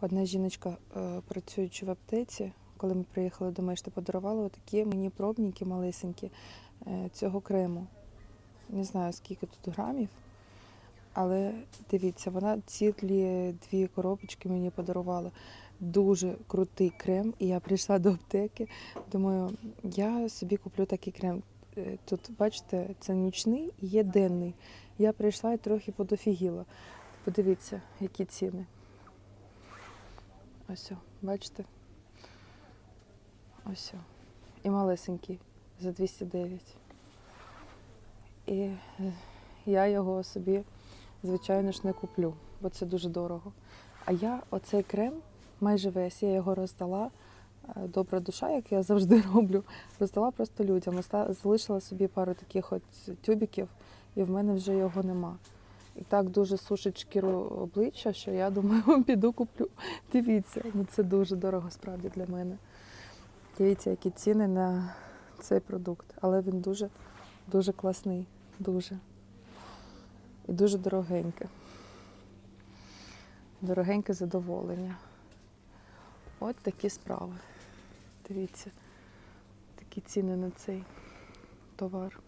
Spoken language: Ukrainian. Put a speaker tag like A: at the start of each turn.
A: Одна жіночка, е, працюючи в аптеці, коли ми приїхали до Мешти, подарувала отакі мені пробники малесенькі е, цього крему. Не знаю, скільки тут грамів, але дивіться, вона цілі дві коробочки мені подарувала. Дуже крутий крем. І я прийшла до аптеки. Думаю, я собі куплю такий крем. Е, Тут, бачите, це нічний і є денний. Я прийшла і трохи подофігіла. Подивіться, які ціни. Ось, бачите? Ось. І малесенький за 209. І я його собі, звичайно ж, не куплю, бо це дуже дорого. А я оцей крем майже весь, я його роздала. е, Добра душа, як я завжди роблю, роздала просто людям. Залишила собі пару таких от тюбіків, і в мене вже його нема. І так дуже сушить шкіру обличчя, що я думаю, піду куплю. Дивіться, ну це дуже дорого справді для мене. Дивіться, які ціни на цей продукт. Але він дуже, дуже класний. Дуже. І дуже дорогеньке. Дорогеньке задоволення. От такі справи. Дивіться, такі ціни на цей товар.